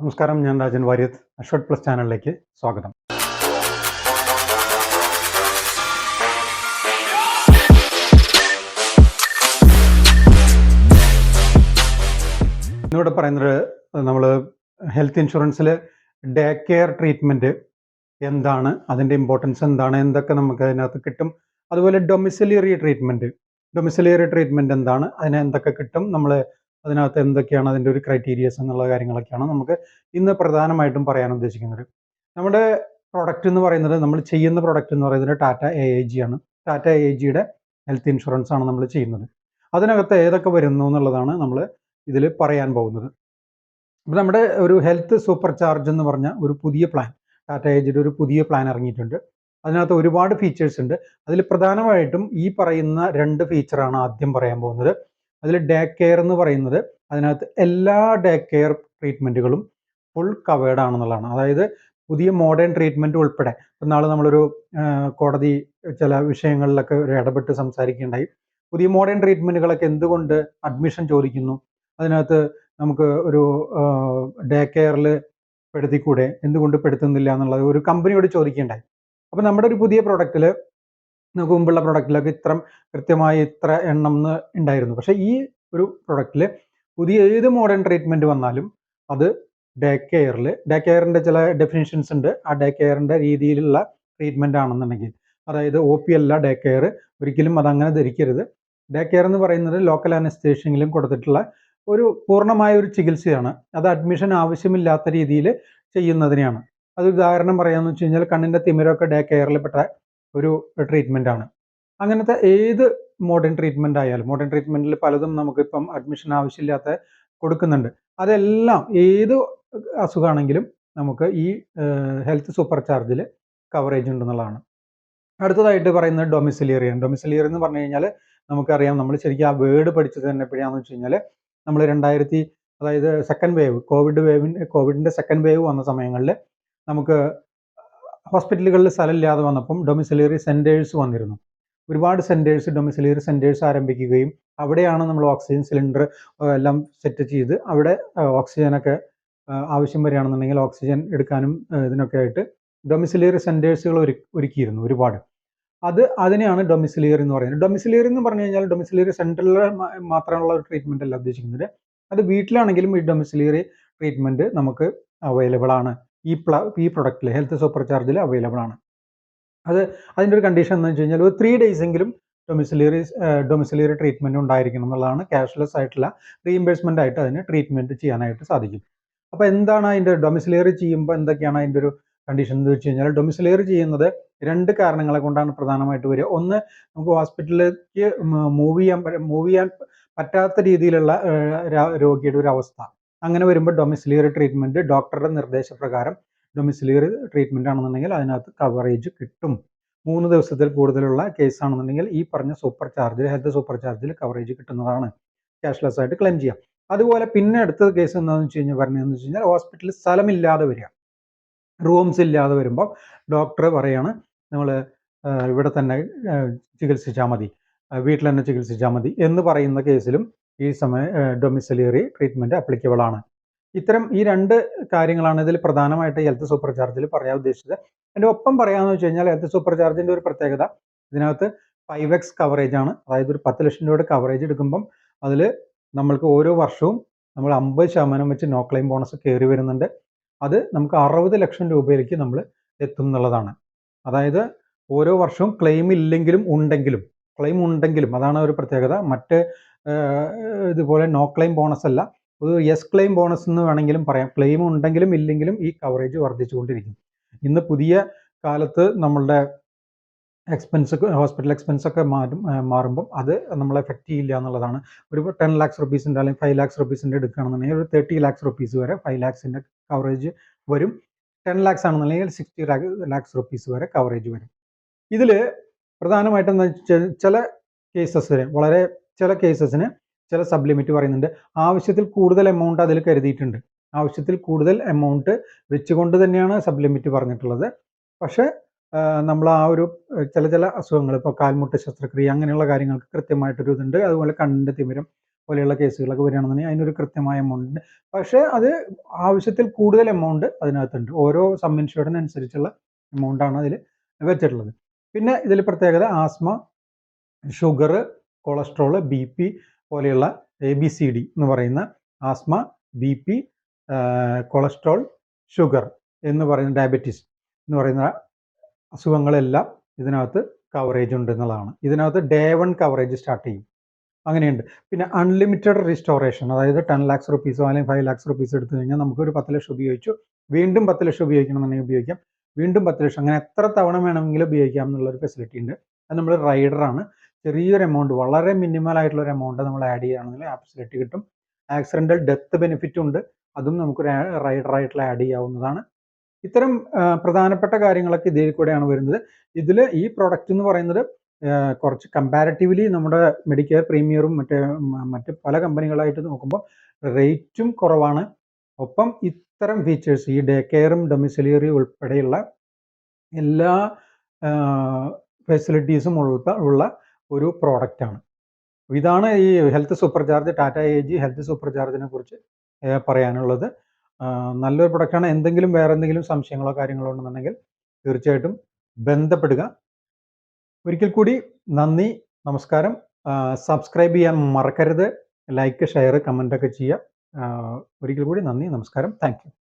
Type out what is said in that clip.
നമസ്കാരം ഞാൻ രാജൻ വാര്യത്ത് അശ്വത് പ്ലസ് ചാനലിലേക്ക് സ്വാഗതം. ഇന്നിവിടെ പറയുന്നത് നമ്മൾ ഹെൽത്ത് ഇൻഷുറൻസിൽ ഡേ കെയർ ട്രീറ്റ്മെന്റ് എന്താണ് അതിന്റെ ഇമ്പോർട്ടൻസ് എന്താണ് എന്തൊക്കെ നമുക്ക് അതിനകത്ത് കിട്ടും അതുപോലെ ഡൊമിസിലിയറി ട്രീറ്റ്മെന്റ് ഡൊമിസിലിയറി ട്രീറ്റ്മെന്റ് എന്താണ് അതിനെന്തൊക്കെ കിട്ടും നമ്മൾ അതിനകത്ത് എന്തൊക്കെയാണ് അതിന്റെ ഒരു ക്രൈറ്റീരിയസ് എന്നുള്ള കാര്യങ്ങളൊക്കെയാണ് നമുക്ക് ഇന്ന് പ്രധാനമായിട്ടും പറയാൻ ഉദ്ദേശിക്കുന്നത്. നമ്മുടെ പ്രൊഡക്റ്റ് എന്ന് പറയുന്നത് നമ്മൾ ചെയ്യുന്ന പ്രൊഡക്റ്റ് എന്ന് പറയുന്നത് ടാറ്റ എ ഐ ജി ആണ്. ടാറ്റ എ ഐ ജിയുടെ ഹെൽത്ത് ഇൻഷുറൻസ് ആണ് നമ്മൾ ചെയ്യുന്നത്. അതിനകത്ത് ഏതൊക്കെ വരുന്നു എന്നുള്ളതാണ് നമ്മൾ ഇതിൽ പറയാൻ പോകുന്നത്. അപ്പോൾ നമ്മുടെ ഒരു ഹെൽത്ത് സൂപ്പർ ചാർജ് എന്ന് പറഞ്ഞ ഒരു പുതിയ പ്ലാൻ ടാറ്റ എ ഒരു പുതിയ പ്ലാൻ ഇറങ്ങിയിട്ടുണ്ട്. അതിനകത്ത് ഒരുപാട് ഫീച്ചേഴ്സ് ഉണ്ട്. അതിൽ പ്രധാനമായിട്ടും ഈ പറയുന്ന രണ്ട് ഫീച്ചറാണ് ആദ്യം പറയാൻ പോകുന്നത്. അതിൽ ഡേ കെയർ എന്ന് പറയുന്നത് അതിനകത്ത് എല്ലാ ഡേ കെയർ ട്രീറ്റ്മെന്റുകളും ഫുൾ കവേർഡ് ആണെന്നുള്ളതാണ്. അതായത് പുതിയ മോഡേൺ ട്രീറ്റ്മെന്റ് ഉൾപ്പെടെ. നാളെ നമ്മളൊരു കോടതി ചില വിഷയങ്ങളിലൊക്കെ ഒരു ഇടപെട്ട് സംസാരിക്കുകയുണ്ടായി. പുതിയ മോഡേൺ ട്രീറ്റ്മെന്റുകളൊക്കെ എന്തുകൊണ്ട് അഡ്മിഷൻ ചോദിക്കുന്നു? അതിനകത്ത് നമുക്ക് ഒരു ഡേ കെയറിൽ പെടുത്തിക്കൂടെ? എന്തുകൊണ്ട് പെടുത്തുന്നില്ല എന്നുള്ളത് ഒരു കമ്പനിയോട് ചോദിക്കുകയുണ്ടായി. അപ്പോൾ നമ്മുടെ ഒരു പുതിയ പ്രൊഡക്റ്റിൽ മുമ്പുള്ള പ്രൊഡക്റ്റിലൊക്കെ ഇത്ര കൃത്യമായി ഇത്ര എണ്ണം എന്ന് ഉണ്ടായിരുന്നു പക്ഷേ ഈ ഒരു പ്രൊഡക്റ്റിൽ പുതിയ ഏത് മോഡേൺ ട്രീറ്റ്മെന്റ് വന്നാലും അത് ഡേ കെയറിൽ ഡേ കെയറിന്റെ ചില ഡെഫിനിഷൻസ് ഉണ്ട്. ആ ഡേ കെയറിന്റെ രീതിയിലുള്ള ട്രീറ്റ്മെന്റ് ആണെന്നുണ്ടെങ്കിൽ അതായത് ഒ പി അല്ല ഡേ കെയർ ഒരിക്കലും അതങ്ങനെ ധരിക്കരുത്. ഡേ കെയർ എന്ന് പറയുന്നത് ലോക്കൽ അനസ്തേഷ്യയിലും കൊടുത്തിട്ടുള്ള ഒരു പൂർണമായ ഒരു ചികിത്സയാണ്. അത് അഡ്മിഷൻ ആവശ്യമില്ലാത്ത രീതിയിൽ ചെയ്യുന്നതിനെയാണ്. അത് ഉദാഹരണം പറയാമെന്ന് വെച്ച് കഴിഞ്ഞാൽ കണ്ണിന്റെ തിമിരമൊക്കെ ഡേ കെയറിൽ പെട്ട ഒരു ട്രീറ്റ്മെന്റ് ആണ്. അങ്ങനത്തെ ഏത് മോഡേൺ ട്രീറ്റ്മെന്റ് ആയാലും മോഡേൺ ട്രീറ്റ്മെന്റിൽ പലതും നമുക്കിപ്പം അഡ്മിഷൻ ആവശ്യമില്ലാത്ത കൊടുക്കുന്നുണ്ട്. അതെല്ലാം ഏത് അസുഖമാണെങ്കിലും നമുക്ക് ഈ ഹെൽത്ത് സൂപ്പർ ചാർജിൽ കവറേജ് ഉണ്ടെന്നുള്ളതാണ്. അടുത്തതായിട്ട് പറയുന്നത് ഡൊമിസിലിയറിയാണ് ഡൊമിസിലിയറി എന്ന് പറഞ്ഞു കഴിഞ്ഞാൽ നമുക്കറിയാം നമ്മൾ ശരിക്കും ആ വേർഡ് പഠിച്ചത് തന്നെ എപ്പോഴാണെന്ന് വെച്ച് കഴിഞ്ഞാൽ നമ്മൾ രണ്ടായിരത്തി അതായത് സെക്കൻഡ് വേവ് കോവിഡ് വേവിന്റെ കോവിഡിന്റെ സെക്കൻഡ് വേവ് വന്ന സമയങ്ങളിൽ നമുക്ക് ഹോസ്പിറ്റലുകളിൽ സ്ഥലമില്ലാതെ വന്നപ്പം ഡൊമിസിലറി സെന്റേഴ്സ് വന്നിരുന്നു. ഒരുപാട് സെന്റേഴ്സ് ഡൊമിസിലറി സെന്റേഴ്സ് ആരംഭിക്കുകയും അവിടെയാണ് നമ്മൾ ഓക്സിജൻ സിലിണ്ടർ എല്ലാം സെറ്റ് ചെയ്ത് അവിടെ ഓക്സിജനൊക്കെ ആവശ്യം വരികയാണെന്നുണ്ടെങ്കിൽ ഓക്സിജൻ എടുക്കാനും ഇതിനൊക്കെ ആയിട്ട് ഡൊമിസിലറി സെന്റേഴ്സുകൾ ഒരു ഒരുക്കിയിരുന്നു ഒരുപാട്. അത് അതിനെയാണ് ഡൊമിസിലിയറി എന്ന് പറയുന്നത്. ഡൊമിസിലിയറി എന്ന് പറഞ്ഞു കഴിഞ്ഞാൽ ഡൊമിസിലിയറി സെന്ററിൽ മാത്രമുള്ള ഒരു ട്രീറ്റ്മെന്റ് അല്ല ഉദ്ദേശിക്കുന്നത്. അത് വീട്ടിലാണെങ്കിലും ഈ ഡൊമിസിലിയറി ട്രീറ്റ്മെന്റ് നമുക്ക് അവൈലബിൾ ആണ്. ഈ പ്ല ഈ പ്രൊഡക്റ്റിൽ ഹെൽത്ത് സൂപ്പർ ചാർജിൽ അവൈലബിൾ ആണ്. അത് അതിന്റെ ഒരു കണ്ടീഷൻ എന്ന് വെച്ച് കഴിഞ്ഞാൽ ഒരു ത്രീ ഡേയ്സ് എങ്കിലും ഡൊമിസിലിയറി ഡൊമിസിലിയറി ട്രീറ്റ്മെന്റ് ഉണ്ടായിരിക്കണം എന്നുള്ളതാണ് ക്യാഷ്ലെസ് ആയിട്ടുള്ള റീഇംബേഴ്സ്മെന്റ് ആയിട്ട് അതിന് ട്രീറ്റ്മെന്റ് ചെയ്യാനായിട്ട് സാധിക്കും. അപ്പോൾ എന്താണ് അതിന്റെ ഡൊമിസിലിയറി ചെയ്യുമ്പോൾ എന്തൊക്കെയാണ് അതിന്റെ ഒരു കണ്ടീഷൻ എന്ന് വെച്ച് കഴിഞ്ഞാൽ ഡൊമിസിലിയറി ചെയ്യുന്നത് രണ്ട് കാരണങ്ങളെ കൊണ്ടാണ് പ്രധാനമായിട്ട് വരിക. ഒന്ന് നമുക്ക് ഹോസ്പിറ്റലിലേക്ക് മൂവ് ചെയ്യാൻ മൂവ് ചെയ്യാൻ പറ്റാത്ത രീതിയിലുള്ള രോഗിയുടെ ഒരു അവസ്ഥ. അങ്ങനെ വരുമ്പോൾ ഡൊമിസിലിയറി ട്രീറ്റ്മെന്റ് ഡോക്ടറുടെ നിർദ്ദേശപ്രകാരം ഡൊമിസിലിയറി ട്രീറ്റ്മെന്റ് ആണെന്നുണ്ടെങ്കിൽ അതിനകത്ത് കവറേജ് കിട്ടും. മൂന്ന് ദിവസത്തിൽ കൂടുതലുള്ള കേസ് ആണെന്നുണ്ടെങ്കിൽ ഈ പറഞ്ഞ സൂപ്പർ ചാർജിൽ ഹെൽത്ത് സൂപ്പർ ചാർജിൽ കവറേജ് കിട്ടുന്നതാണ്. ക്യാഷ്ലെസ് ആയിട്ട് ക്ലെയിം ചെയ്യാം. അതുപോലെ പിന്നെ അടുത്ത കേസ് എന്താണെന്ന് വെച്ച് കഴിഞ്ഞാൽ പറഞ്ഞതെന്ന് വെച്ച് കഴിഞ്ഞാൽ ഹോസ്പിറ്റലിൽ സ്ഥലമില്ലാതെ വരിക. റൂംസ് ഇല്ലാതെ വരുമ്പോൾ ഡോക്ടർ പറയാണ് നമ്മൾ ഇവിടെ തന്നെ ചികിത്സിച്ചാൽ മതി. വീട്ടിൽ തന്നെ ചികിത്സിച്ചാൽ മതി എന്ന് പറയുന്ന കേസിലും ഈ സമയ ഡൊമിസിലിയറി ട്രീറ്റ്മെന്റ് അപ്ലിക്കബിൾ ആണ്. ഇത്തരം ഈ രണ്ട് കാര്യങ്ങളാണ് ഇതിൽ പ്രധാനമായിട്ട് ഹെൽത്ത് സൂപ്പർ ചാർജിൽ പറയാൻ ഉദ്ദേശിച്ചത്. എന്റെ ഒപ്പം പറയാമെന്ന് വെച്ച് കഴിഞ്ഞാൽ ഹെൽത്ത് സൂപ്പർ ചാർജിന്റെ ഒരു പ്രത്യേകത ഇതിനകത്ത് ഫൈവ് എക്സ് കവറേജ് ആണ്. അതായത് ഒരു പത്ത് ലക്ഷം രൂപയുടെ കവറേജ് എടുക്കുമ്പം അതിൽ നമ്മൾക്ക് ഓരോ വർഷവും നമ്മൾ അമ്പത് ശതമാനം വെച്ച് നോ ക്ലെയിം ബോണസ് കയറി വരുന്നുണ്ട്. അത് നമുക്ക് അറുപത് ലക്ഷം രൂപയിലേക്ക് നമ്മൾ എത്തും എന്നുള്ളതാണ്. അതായത് ഓരോ വർഷവും ക്ലെയിം ഇല്ലെങ്കിലും ഉണ്ടെങ്കിലും ക്ലെയിം ഉണ്ടെങ്കിലും അതാണ് ഒരു പ്രത്യേകത. മറ്റ് ഇതുപോലെ നോ ക്ലെയിം ബോണസ് അല്ല. ഒരു യെസ് ക്ലെയിം ബോണസ് എന്ന് വേണമെങ്കിലും പറയാം. ക്ലെയിം ഉണ്ടെങ്കിലും ഇല്ലെങ്കിലും ഈ കവറേജ് വർദ്ധിച്ചുകൊണ്ടിരിക്കും. ഇന്ന് പുതിയ കാലത്ത് നമ്മളുടെ എക്സ്പെൻസ് ഹോസ്പിറ്റൽ എക്സ്പെൻസ് ഒക്കെ മാറും മാറുമ്പം അത് നമ്മളെ എഫക്റ്റ് ചെയ്യില്ല എന്നുള്ളതാണ്. ഒരു ടെൻ ലാക്സ് റുപ്പീസിന്റെ അല്ലെങ്കിൽ ഫൈവ് ലാക്സ് റുപ്പീസിന്റെ എടുക്കുകയാണെന്നുണ്ടെങ്കിൽ ഒരു തേർട്ടി ലാക്സ് റുപ്പീസ് വരെ ഫൈവ് ലാക്സിന്റെ കവറേജ് വരും. ടെൻ ലാക്സ് ആണെന്നുണ്ടെങ്കിൽ സിക്സ്റ്റി ലാക്സ് റുപ്പീസ് വരെ കവറേജ് വരും. ഇതിൽ പ്രധാനമായിട്ടും ചില കേസസ് വളരെ ചില കേസസിന് ചില സബ് ലിമിറ്റ് പറയുന്നുണ്ട്. ആവശ്യത്തിൽ കൂടുതൽ എമൗണ്ട് അതിൽ കരുതിയിട്ടുണ്ട്. ആവശ്യത്തിൽ കൂടുതൽ എമൗണ്ട് വെച്ചുകൊണ്ട് തന്നെയാണ് സബ് ലിമിറ്റ് പറഞ്ഞിട്ടുള്ളത്. പക്ഷേ നമ്മൾ ആ ഒരു ചില ചില അസുഖങ്ങൾ ഇപ്പോൾ കാൽമുട്ട് ശസ്ത്രക്രിയ അങ്ങനെയുള്ള കാര്യങ്ങൾക്ക് കൃത്യമായിട്ടൊരു ഇതുണ്ട്. അതുപോലെ കണ്ണിന്റെ തിമിരം പോലെയുള്ള കേസുകളൊക്കെ വരികയാണെന്നുണ്ടെങ്കിൽ അതിനൊരു കൃത്യമായ എമൗണ്ട് ഉണ്ട്. പക്ഷേ അത് ആവശ്യത്തിൽ കൂടുതൽ എമൗണ്ട് അതിനകത്തുണ്ട്. ഓരോ സബ് ഇൻഷുറൻസിനനുസരിച്ചുള്ള എമൗണ്ടാണ് അതിൽ വെച്ചിട്ടുള്ളത്. പിന്നെ ഇതിൽ പ്രത്യേകത asthma sugar cholesterol B P പോലെയുള്ള എ ബി സി ഡി എന്ന് പറയുന്ന asthma B P cholesterol sugar എന്ന് പറയുന്ന ഡയബറ്റീസ് എന്ന് പറയുന്ന അസുഖങ്ങളെല്ലാം ഇതിനകത്ത് കവറേജ് ഉണ്ട് എന്നുള്ളതാണ്. ഇതിനകത്ത് ഡേ വൺ കവറേജ് സ്റ്റാർട്ട് ചെയ്യും. അങ്ങനെയുണ്ട്. പിന്നെ അൺലിമിറ്റഡ് റിസ്റ്റോറേഷൻ അതായത് ടെൻ ലാക്സ് റുപ്പീസോ അല്ലെങ്കിൽ ഫൈവ് ലാക്സ് റുപ്പീസ് എടുത്തു കഴിഞ്ഞാൽ നമുക്ക് ഒരു പത്ത് ലക്ഷം ഉപയോഗിച്ചു. വീണ്ടും പത്ത് ലക്ഷം ഉപയോഗിക്കണമെന്നുണ്ടെങ്കിൽ ഉപയോഗിക്കാം. വീണ്ടും പത്ത് ലക്ഷം അങ്ങനെ എത്ര തവണ വേണമെങ്കിലും ഉപയോഗിക്കാം എന്നുള്ളൊരു ഫെസിലിറ്റി ഉണ്ട്. അത് നമ്മൾ റൈഡറാണ് ചെറിയൊരു എമൗണ്ട് വളരെ മിനിമൽ ആയിട്ടുള്ള ഒരു എമൗണ്ട് നമ്മൾ ആഡ് ചെയ്യുകയാണെങ്കിൽ ആ കിട്ടും ആക്സിഡന്റൽ ഡെത്ത് ബെനിഫിറ്റ് ഉണ്ട്. അതും നമുക്ക് റൈഡറായിട്ടുള്ള ആഡ് ചെയ്യാവുന്നതാണ്. ഇത്തരം പ്രധാനപ്പെട്ട കാര്യങ്ങളൊക്കെ ഇതിൽ കൂടെയാണ് വരുന്നത്. ഇതിൽ ഈ പ്രൊഡക്റ്റ് എന്ന് പറയുന്നത് കുറച്ച് കമ്പാരിറ്റീവ്ലി നമ്മുടെ മെഡിക്കെയർ പ്രീമിയറും മറ്റേ മറ്റ് പല കമ്പനികളായിട്ട് നോക്കുമ്പോൾ റേറ്റും കുറവാണ്. ഒപ്പം ഇത്തരം ഫീച്ചേഴ്സ് ഈ ഡേ കെയറും ഡൊമിസിലിയറി ഉൾപ്പെടെയുള്ള എല്ലാ ഫെസിലിറ്റീസും ഉള്ള ഒരു പ്രോഡക്റ്റാണ് ഇതാണ് ഈ health super charge Tata A G health super ചാർജിനെ കുറിച്ച് പറയാനുള്ളത് നല്ലൊരു പ്രൊഡക്റ്റാണ് എന്തെങ്കിലും വേറെ എന്തെങ്കിലും സംശയങ്ങളോ കാര്യങ്ങളോ ഉണ്ടെന്നുണ്ടെങ്കിൽ തീർച്ചയായിട്ടും ബന്ധപ്പെടുക. ഒരിക്കൽ കൂടി നന്ദി നമസ്കാരം. സബ്സ്ക്രൈബ് ചെയ്യാൻ മറക്കരുത്. ലൈക്ക് ഷെയർ കമന്റ് ഒക്കെ ചെയ്യുക. ഒരിക്കൽ കൂടി നന്ദി നമസ്കാരം. താങ്ക്